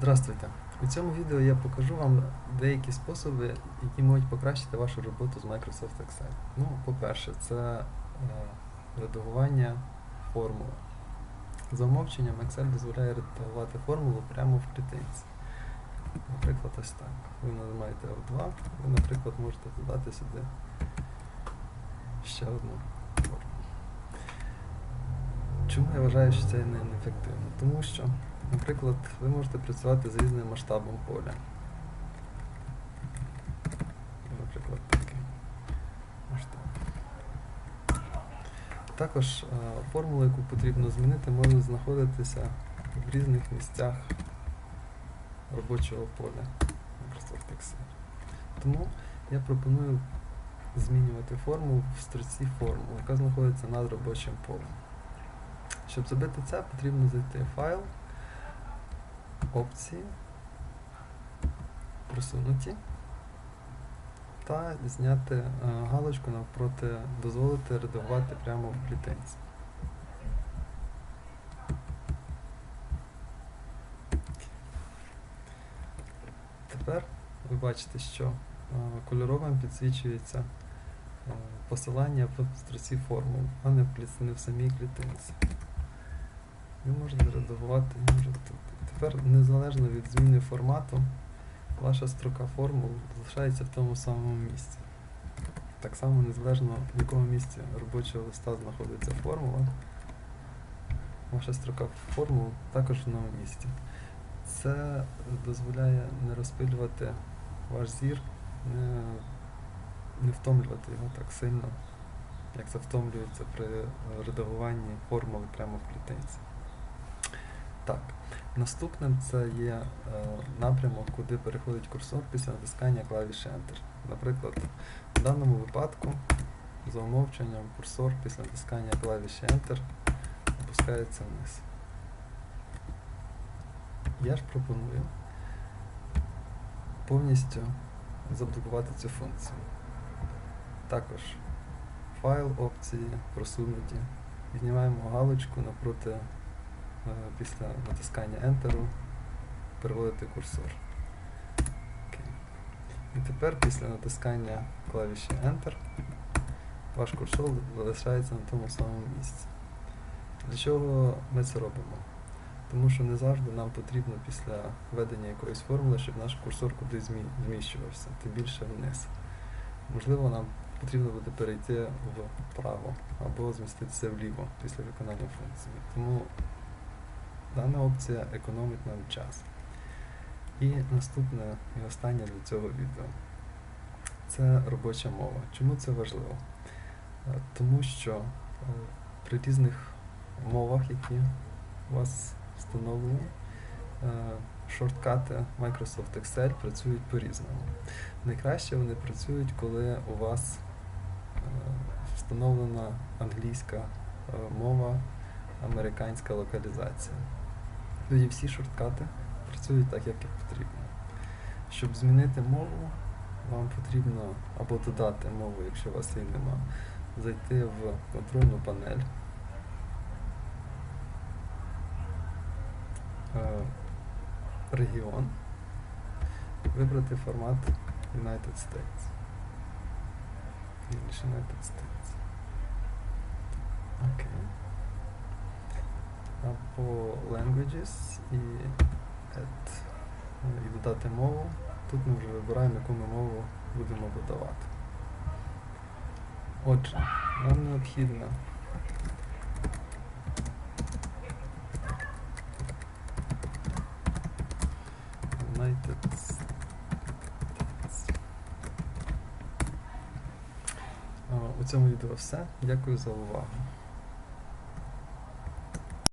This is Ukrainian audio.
Здравствуйте! У цьому відео я покажу вам деякі способи, які можуть покращити вашу роботу з Microsoft Excel. Ну, по-перше, це е, редагування формули. За умовченням Excel дозволяє редагувати формулу прямо в клітинці. Наприклад, ось так. Ви нажимаєте F2, ви, наприклад, можете додати сюди ще одну формулу. Чому я вважаю, що це не неефективно? Тому що, наприклад, ви можете працювати з різним масштабом поля. Наприклад, такий масштаб. Також е, формула, яку потрібно змінити, може знаходитися в різних місцях робочого поля Microsoft Excel. Тому я пропоную змінювати форму в строці формул, яка знаходиться над робочим полем. Щоб зробити це, потрібно зайти в файл, опції, просунуті та зняти е, галочку навпроти дозволити редагувати прямо в клітинці. Тепер ви бачите, що е, кольоровим підсвічується е, посилання в строці формул, а не в, кліц- не в самій клітинці. Ви можете редагувати тут. Тепер, незалежно від зміни формату, ваша строка формул залишається в тому самому місці. Так само, незалежно в якому місці робочого листа знаходиться формула, ваша строка формул також в новому місці. Це дозволяє не розпилювати ваш зір, не, не втомлювати його так сильно, як це втомлюється при редагуванні формули прямо в клітинці. Так, наступним це є е, напрямок, куди переходить курсор після натискання клавіші Enter. Наприклад, в даному випадку, за умовченням, курсор після натискання клавіші Enter опускається вниз. Я ж пропоную повністю заблокувати цю функцію. Також файл, опції просунуті. Знімаємо галочку напроти після натискання Enter переводити курсор. І тепер після натискання клавіші Enter ваш курсор залишається на тому самому місці. Для чого ми це робимо? Тому що не завжди нам потрібно після введення якоїсь формули, щоб наш курсор кудись зміщувався, тим більше вниз. Можливо, нам потрібно буде перейти вправо або зміститися вліво після виконання функції. Тому дана опція економить нам час. І наступне і останнє для цього відео це робоча мова. Чому це важливо? Е, Тому що е, при різних мовах, які у вас встановлені, е, шорткати Microsoft Excel працюють по-різному. Найкраще вони працюють, коли у вас встановлена англійська мова, американська локалізація. Тоді всі шорткати працюють так, як і потрібно. Щоб змінити мову, вам потрібно або додати мову, якщо у вас її нема, зайти в контрольну панель. е, регіон, вибрати формат United States. United States. Або Languages і Add. е, І додати мову. Тут ми вже вибираємо, яку ми мову будемо додавати. Отже, нам необхідно United States. У цьому відео все. Дякую за увагу.